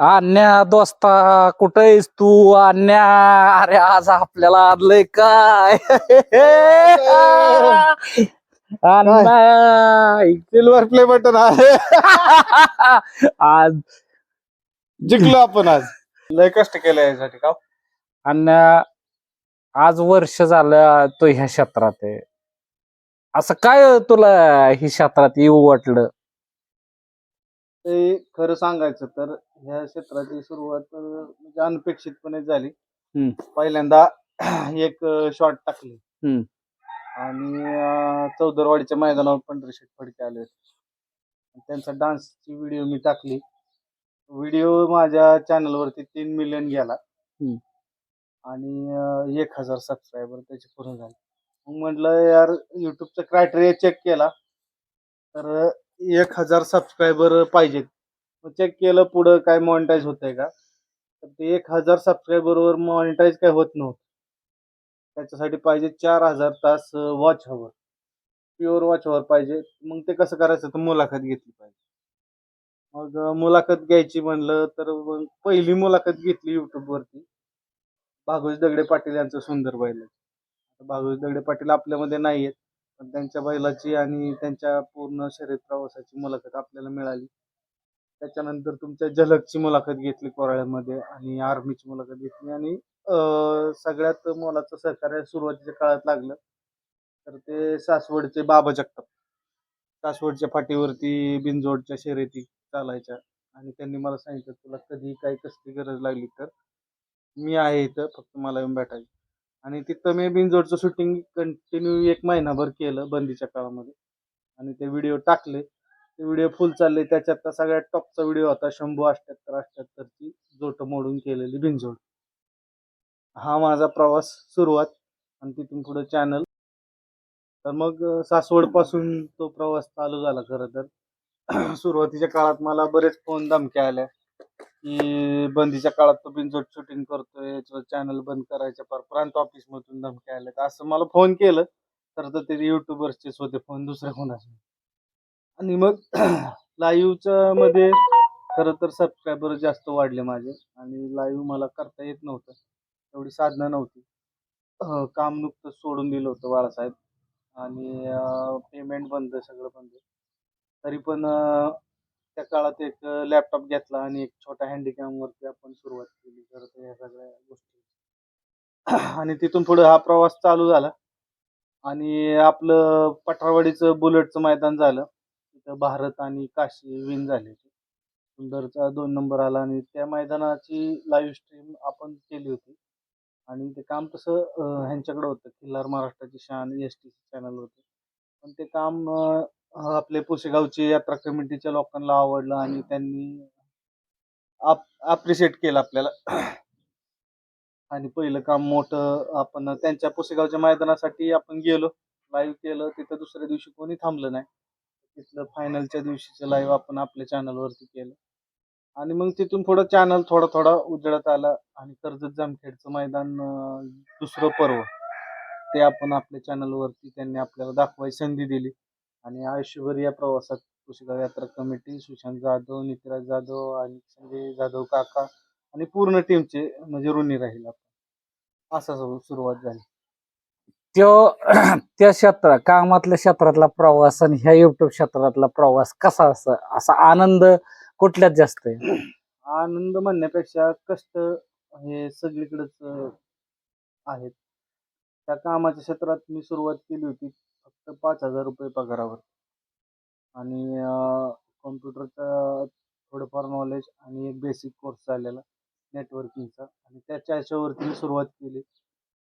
अन्या दोस्ता कुठं आहेस तू? अन्या अरे आज आपल्याला आणलंय काय? सिल्वर प्ले बटन आहे. आज. जिंकलो आपण आज. लय कष्ट केलं यासाठी का अन्या आज वर्ष झालं तो ह्या क्षेत्रात आहे. असं काय तुला ही क्षेत्रात येऊ वाटलं? ते खरं सांगायचं तर ह्या क्षेत्राची सुरुवात म्हणजे अनपेक्षितपणे झाली. हम्म. पहिल्यांदा एक शॉट टाकली. हम्म. आणि अं, चौदरवाडीच्या मैदानावर पंढरी शेठ फडके आले होते. त्यांचा डान्सची व्हिडिओ मी टाकली. व्हिडिओ माझ्या चॅनलवरती तीन मिलियन गेला. हम्म. आणि अं, एक हजार सबस्क्रायबर त्याचे पूर्ण झाले. मग म्हटलं यार युट्यूबचा क्रायटेरिया चेक केला. तर एक हजार सबस्क्रायबर पाहिजेत. चेक केलं पुढं काय मॉनिटाईज होतंय का? तर ते एक हजार सबस्क्रायबरवर मॉनिटाईज काय होत नव्हतं. त्याच्यासाठी पाहिजे चार हजार तास watch hour pure watch hour पाहिजे. मग ते कसं करायचं? तर मुलाखत घेतली पाहिजे. मग मुलाखत घ्यायची म्हणलं तर मग पहिली मुलाखत घेतली युट्यूबवरती भागवत दगडे पाटील यांचं सुंदर बैल भागवत दगडे पाटील आपल्यामध्ये नाही आहेत पण त्यांच्या बैलाची आणि त्यांच्या पूर्ण शर्यत प्रवासाची मुलाखत आपल्याला मिळाली. त्याच्यानंतर तुमच्या झलकची मुलाखत घेतली कोराळ्यामध्ये आणि आर्मीची मुलाखत घेतली. आणि अं, सगळ्यात मोलाचं सहकार्य सुरुवातीच्या काळात लागलं. तर ते सासवडचे बाबा जगताप. सासवडच्या फाटीवरती बिनजोडच्या शर्यती चालायच्या. आणि त्यांनी मला सांगितलं तुला कधी काही कसली गरज लागली तर मी आहे इथं फक्त मला येऊन भेटायचं. आणि तिथं मी बिनजोडचं शूटिंग कंटिन्यू एक महिनाभर केलं बंदीच्या काळामध्ये. आणि ते व्हिडिओ टाकले. ते व्हिडिओ फुल चालले. त्याच्यात सगळ्यात टॉपचा व्हिडिओ होता शंभू अठ्ठ्याहत्तर अष्ट्याहत्तरची जोट मोडून केलेली भिंजोड हा माझा प्रवास सुरुवात आणि तिथून पुढे चॅनल तर मग सासवडपासून तो प्रवास चालू झाला खरं तर. सुरुवातीच्या काळात मला बरेच फोन धमक्या आल्या. की बंदीच्या काळात तो बिनजोड शूटिंग करतोय चॅनल बंद करायच्या पर प्रांत ऑफिसमधून धमक्या आल्या तर असं मला फोन केलं तर तर ते युट्यूबर्सचेच होते फोन दुसऱ्या कोणाचे? आणि मग लाईव्हच्या मध्ये खरं तर सबस्क्रायबर जास्त वाढले माझे. आणि लाईव्ह मला करता येत नव्हतं. एवढी साधनं नव्हती. काम नुकतंच सोडून दिलं होतं बाळासाहेब. आणि पेमेंट बंद सगळं बंद. तरी पण त्या काळात एक लॅपटॉप घेतला आणि एक छोटा हँडीकॅमवरती आपण सुरुवात केली. तर ह्या सगळ्या गोष्टी. आणि तिथून पुढे हा प्रवास चालू झाला. आणि आपलं पठारवाडीचं बुलेटचं मैदान झालं. तिथं भारत आणि काशी विन झाले सुंदरचा दोन नंबर आला आणि त्या मैदानाची लाईव्ह स्ट्रीम आपण केली होती. आणि ते काम तसं ह्यांच्याकडं होतं. खिल्लार महाराष्ट्राची शान एस टी चॅनल होते. पण ते काम आपले पुसेगावची यात्रा कमिटीच्या लोकांना आवडलं आणि त्यांनी आप अप्रिशिएट केलं आपल्याला. आणि पहिलं काम मोठं आपण त्यांच्या पुसेगावच्या मैदानासाठी आपण गेलो. लाईव्ह केलं. तिथं दुसऱ्या दिवशी कोणी थांबलं नाही. तिथलं फायनलच्या दिवशीचं लाईव्ह आपण आपल्या चॅनलवरती केलं. आणि मग तिथून पुढं चॅनल थोडा थोडा उजळत आला आणि कर्जत जामखेडचं मैदान दुसरं पर्व. ते आपण आपल्या चॅनलवरती त्यांनी आपल्याला दाखवायची संधी दिली. आणि आयुष्यभर या प्रवासात पुसेगाव यात्रा कमिटी सुशांत जाधव नितिराज जाधव आणि संजय जाधव काका आणि पूर्ण टीमचे म्हणजे ऋणी राहील. आपण असा सुरुवात झाली. त्यो त्या क्षेत्र कामातल्या क्षेत्रातला प्रवास आणि ह्या युट्यूब क्षेत्रातला प्रवास कसा असा असा आनंद कुठल्यात जास्त आहे? आनंद म्हणण्यापेक्षा कष्ट हे सगळीकडेच आहेत. त्या कामाच्या क्षेत्रात मी सुरुवात केली होती फक्त पाच हजार रुपये पगारावर. आणि कॉम्प्युटरचं थोडंफार नॉलेज आणि एक बेसिक कोर्स झालेला नेटवर्किंगचा आणि त्याच्या याच्यावरती मी सुरुवात केली.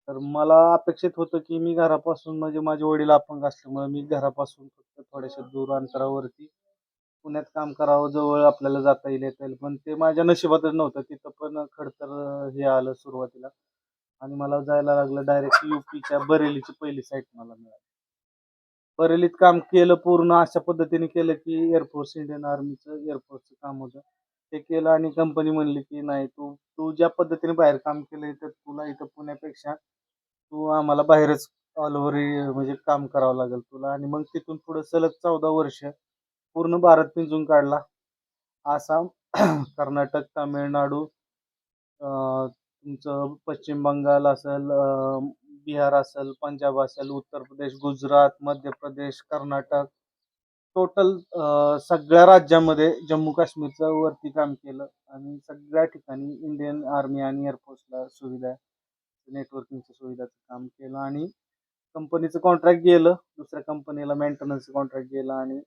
तर मला अपेक्षित होतं की मी घरापासून म्हणजे माझे वडील अपंग असल्यामुळे मी घरापासून फक्त थोड्याशा दूर अंतरावरती पुण्यात काम करावं जवळ आपल्याला जाता येईल येता येईल. पण ते माझ्या नशिबातच नव्हतं. तिथं पण खडतर हे आलं सुरुवातीला. आणि मला जायला लागलं डायरेक्ट युपीच्या बरेलीची पहिली साईट मला मिळाली. बरेलीत काम केलं पूर्ण अशा पद्धतीने केलं की एअरफोर्स इंडियन आर्मीचं एअरफोर्सचं काम होतं. ते केलं आणि कंपनी म्हणली की नाही तू तू ज्या पद्धतीने बाहेर काम केलं तर तुला इथं पुण्यापेक्षा तू आम्हाला बाहेरच ऑल ओव्हर म्हणजे काम करावं लागेल तुला. आणि मग तिथून पुढे सलग चौदा वर्ष पूर्ण भारत पिंजून काढला. आसाम कर्नाटक तामिळनाडू तुमचं पश्चिम बंगाल असेल बिहार असेल पंजाब असेल उत्तर प्रदेश गुजरात मध्य प्रदेश कर्नाटक टोटल सगळ्या राज्यामध्ये जम्मू काश्मीरचं वरती काम केलं आणि सगळ्या ठिकाणी इंडियन आर्मी आणि एअरफोर्सला सुविधा नेटवर्किंगच्या सुविधाचं काम केलं आणि कंपनीचं कॉन्ट्रॅक्ट गेलं. दुसऱ्या कंपनीला मेंटेनन्सचं कॉन्ट्रॅक्ट गेलं आणि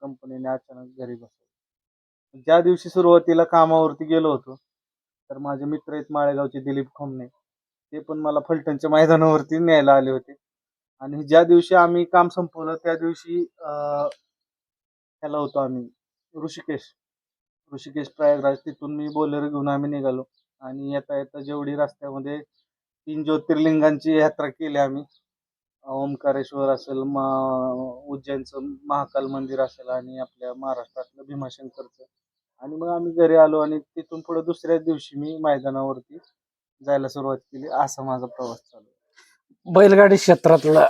कंपनीने अचानक घरी बसवलं. ज्या दिवशी सुरुवातीला कामावरती गेलो होतो तर माझे मित्र आहेत माळेगावचे दिलीप खोमने ते पण मला फलटणच्या मैदानावरती न्यायला आले होते. आणि ज्या दिवशी आम्ही काम संपवलं त्या दिवशी ह्याला होतो आम्ही. ऋषिकेश. ऋषिकेश प्रयागराज तिथून मी बोलेरो घेऊन आम्ही निघालो. आणि येता येता जेवढी रस्त्यामध्ये तीन ज्योतिर्लिंगांची यात्रा केली आम्ही. ओंकारेश्वर असेल मा उज्जैनचं महाकाल मंदिर असेल आणि आपल्या महाराष्ट्रातलं भीमाशंकरचं. आणि मग आम्ही घरी आलो आणि तिथून पुढे दुसऱ्याच दिवशी मी मैदानावरती जायला सुरुवात केली. असा माझा प्रवास चालू बैलगाडी क्षेत्रातलं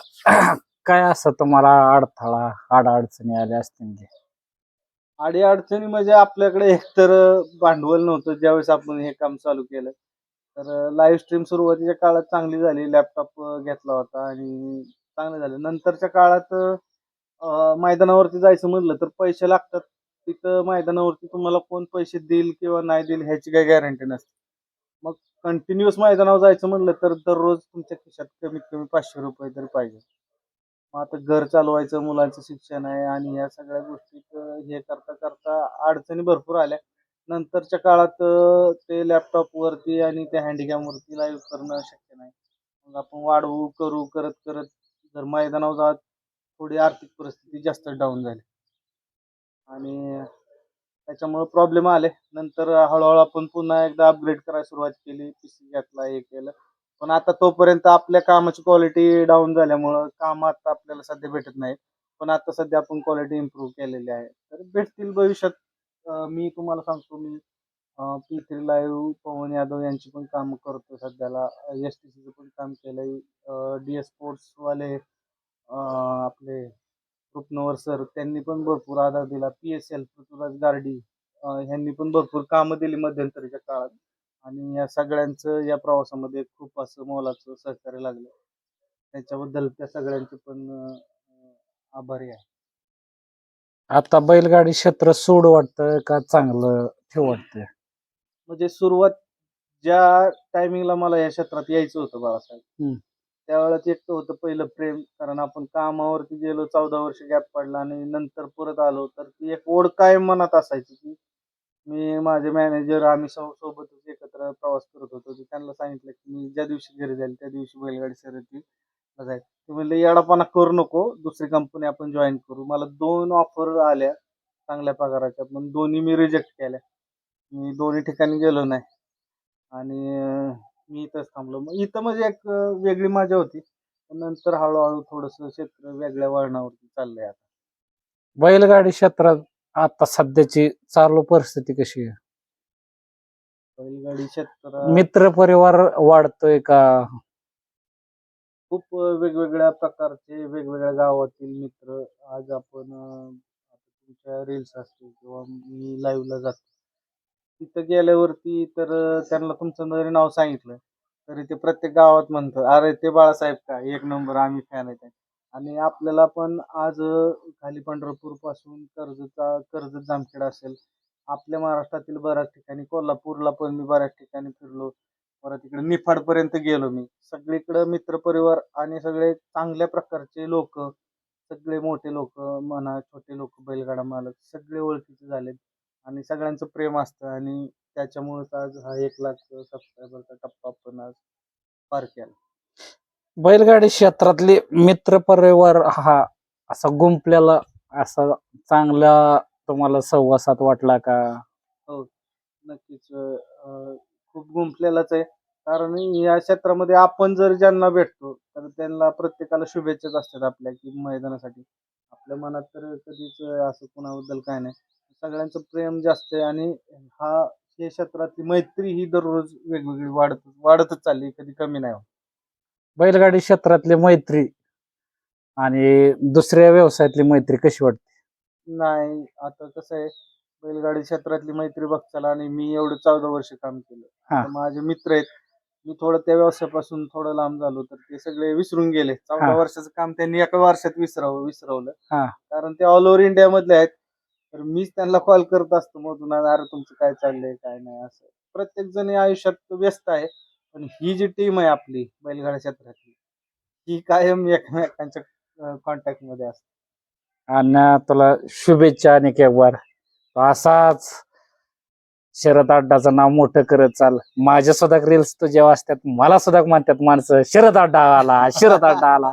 काय असं तुम्हाला अडथळा अडचणी आल्या असतील? अडी अडचणी म्हणजे आपल्याकडे एकतर भांडवल नव्हतं ज्यावेळेस आपण हे काम चालू केलं. तर लाईव्ह स्ट्रीम सुरुवातीच्या काळात चांगली झाली. लॅपटॉप घेतला होता आणि चांगलं झालं. नंतरच्या काळात मैदानावरती जायचं म्हणलं तर पैसे लागतात. तिथं मैदानावरती तुम्हाला कोण पैसे देईल किंवा नाही देईल ह्याची काही गॅरंटी नसते. मग कंटिन्युअस मैदानावर जायचं म्हणलं तर दररोज तुमच्या खिशात कमीत कमी पाचशे रुपये तरी पाहिजे. मग आता घर चालवायचं मुलांचं शिक्षण आहे आणि या सगळ्या गोष्टीत हे करता करता अडचणी भरपूर आल्या. नंतरच्या काळात ते लॅपटॉप वरती आणि त्या हँडीकॅमवरती लाईव्ह करणं शक्य नाही. मग आपण वाढवू करू करत करत जर मैदानावर जात थोडी आर्थिक परिस्थिती जास्त डाऊन झाली. आणि त्याच्यामुळं प्रॉब्लेम आले. नंतर हळूहळू आपण पुन्हा एकदा अपग्रेड करायला सुरुवात केली. पी सी घेतला हे केलं. पण आता तोपर्यंत आपल्या कामाची क्वालिटी डाऊन झाल्यामुळं काम आता आपल्याला सध्या भेटत नाही पण आता सध्या आपण क्वालिटी इम्प्रूव्ह केलेली आहे. तर भेटतील भविष्यात. अं, मी तुम्हाला सांगतो मी P three live Pawan Yadav यांची पण काम करतो सध्याला. एस टी सीचं पण काम केलंय. डी एस स्पोर्ट्सवाले आपले रुपनवर सर त्यांनी पण भरपूर आधार दिला. P S L Prithviraj Gardi अं, ह्यांनी पण भरपूर कामं दिली मध्यंतरीच्या काळात. आणि या सगळ्यांचं या प्रवासामध्ये खूप असं मोलाचं सहकार्य लागलं. त्याच्याबद्दल त्या सगळ्यांचे पण आभारी आहे. आता बैलगाडी क्षेत्र सोड वाटतं का चांगलं ठेव वाटतं म्हणजे सुरुवात ज्या टायमिंगला मला या क्षेत्रात यायचं होतं बाळासाहेब. त्यावेळेस एक तर होतं पहिलं प्रेम कारण आपण कामावरती गेलो चौदा वर्ष गॅप पडला आणि नंतर परत आलो तर ती एक ओढ कायम मनात असायची की मी माझे मॅनेजर आम्ही सोबतच प्रवास करत होतो. तर त्यांना सांगितलं की मी ज्या दिवशी घरी जाईल त्या दिवशी बैलगाडी शर्यती जाईल. ते म्हणले येडापणा करू नको. दुसरी कंपनी आपण जॉईन करू. मला दोन ऑफर आल्या चांगल्या पगाराच्या पण दोन्ही मी रिजेक्ट केल्या. मी दोन्ही ठिकाणी गेलो नाही. आणि मी इथंच थांबलो. मग इथं म्हणजे एक वेगळी मजा होती. नंतर हळूहळू थोडंसं क्षेत्र वेगळ्या वळणावरती चाललंय आता. बैलगाडी क्षेत्रात आता सध्याची चालू परिस्थिती कशी आहे? बैलगाडी क्षेत्र मित्र परिवार वाढतोय का? खूप वेगवेगळ्या प्रकारचे वेगवेगळ्या गावातील मित्र आज आपण तुमच्या रील्स असतील किंवा मी लाईव्हला जातो. तिथं गेल्यावरती तर त्यांना तुमचं जरी नाव सांगितलं. तरी ते प्रत्येक गावात म्हणतं अरे ते बाळासाहेब का? एक नंबर आम्ही फॅन आहे त्यांचे." आणि आपल्याला पण आज खाली पंढरपूरपासून कर्जतचा कर्जत जामखेड असेल आपल्या महाराष्ट्रातील बऱ्याच ठिकाणी कोल्हापूरला पण मी बऱ्याच ठिकाणी फिरलो. परत इकडे निफाडपर्यंत गेलो मी. सगळीकडं मित्रपरिवार आणि सगळे चांगल्या प्रकारचे लोक सगळे मोठे लोक म्हणा छोटे लोक बैलगाडा मालक सगळे ओळखीचे झालेत. आणि सगळ्यांचं प्रेम असतं आणि त्याच्यामुळेच आज हा एक लाख सबस्क्रायबरचा टप्पा पण आज पार केला. बैलगाडी क्षेत्रातले मित्र परिवार हा असा गुंपलेला असा चांगला तुम्हाला सहवासात वाटला का? नक्कीच. अं, खूप गुंफलेलाच आहे. कारण या क्षेत्रामध्ये आपण जर ज्यांना भेटतो तर त्यांना प्रत्येकाला शुभेच्छाच असतात आपल्या की मैदानासाठी. आपल्या मनात तर कधीच असं कोणाबद्दल काय नाही. सगळ्यांचं प्रेम जास्त आहे आणि हा हे क्षेत्रातली मैत्री ही दररोज वेगवेगळी वाढत वाढतच चालली कधी कमी नाही होत. बैलगाडी क्षेत्रातली मैत्री आणि दुसऱ्या व्यवसायातली मैत्री कशी वाटते? नाही. आता कसं आहे बैलगाडी क्षेत्रातली मैत्री बघताला आणि मी एवढं चौदा वर्ष काम केलं. हा. तर माझे मित्र आहेत मी थोडं त्या व्यवसायापासून थोडं लांब झालो तर ते सगळे विसरून गेले. चौदा हा. वर्षाचं काम त्यांनी एका वर्षात विसरावं विसरवलं. हा. कारण ते ऑल ओव्हर इंडिया मधले आहेत. तर मीच त्यांना कॉल करत असतो मधून अरे तुमचं काय चाललंय काय नाही असं. प्रत्येक जण या आयुष्यात व्यस्त आहे. पण ही जी टीम आहे आपली बैलगाड्या क्षेत्रातली ही कायम एकमेकांच्या कॉन्टॅक्टमध्ये असते. आणि तुला शुभेच्छा आणि तू असाच शरद अड्डाचं नाव मोठं करत चाल. माझ्या सुद्धा रील्स तुझ्या वाचतात मला सुद्धा म्हणतात माणसं शरद अड्डा आला शरद अड्डा आला.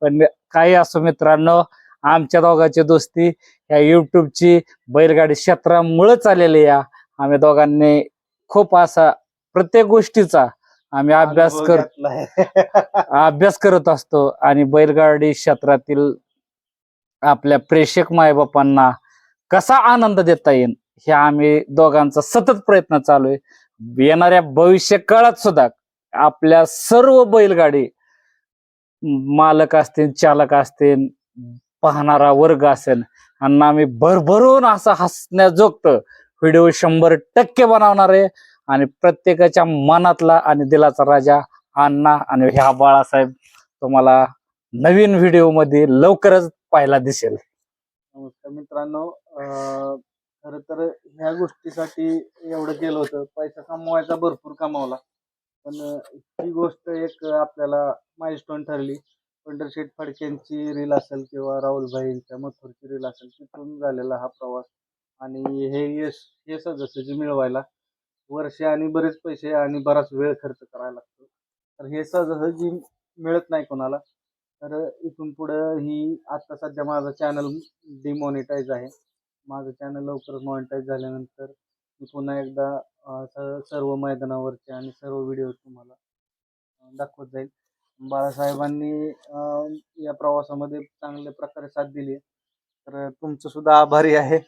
पण काही असो मित्रांनो आमच्या दोघांची दोस्ती या युट्यूबची बैलगाडी क्षेत्रामुळे चाललेली या आम्ही दोघांनी खूप असा प्रत्येक गोष्टीचा आम्ही अभ्यास अनुभव कर घेतलाय. अभ्यास करत असतो आणि बैलगाडी क्षेत्रातील आपल्या प्रेक्षक मायबापांना कसा आनंद देता येईल हे आम्ही दोघांचा सतत प्रयत्न चालू आहे. येणाऱ्या भविष्य काळात सुद्धा आपल्या सर्व बैलगाडी मालक असतील चालक असतील पाहणारा वर्ग असेल आणि आम्ही भरभरून असं हसण्याजोगत व्हिडिओ शंभर टक्के बनवणार आहे आणि प्रत्येकाच्या मनातला आणि दिलाचा राजा अण्णा आणि ह्या बाळासाहेब तुम्हाला नवीन व्हिडिओमध्ये लवकरच पाहायला दिसेल. नमस्कार मित्रांनो खर तर ह्या गोष्टीसाठी एवढं केलं होतं. पैसा कमवायचा भरपूर कमावला. पण ही गोष्ट एक आपल्याला माइलस्टोन ठरली. पंढरशेठ फडकेंची रील असेल किंवा राहुलभाईंच्या मथुरची रील असेल तिथून झालेला हा प्रवास. आणि हे यश हे सदस्य मिळवायला वर्ष आणि बरेच पैसे आणि बराच वेळ खर्च करायला लागतो. तर हे सहजासहजी मिळत नाही कोणाला. तर इथून पुढं ही आता सध्या माझं चॅनल डिमॉनिटाईज आहे. माझं चॅनल लवकरच मॉनिटाईज झाल्यानंतर मी पुन्हा एकदा स- सर्व मैदानावरचे आणि सर्व व्हिडिओ तुम्हाला दाखवत जाईल. बाळासाहेबांनी या प्रवासामध्ये चांगल्या प्रकारे साथ दिली आहे. तर तुमचं सुद्धा आभारी आहे.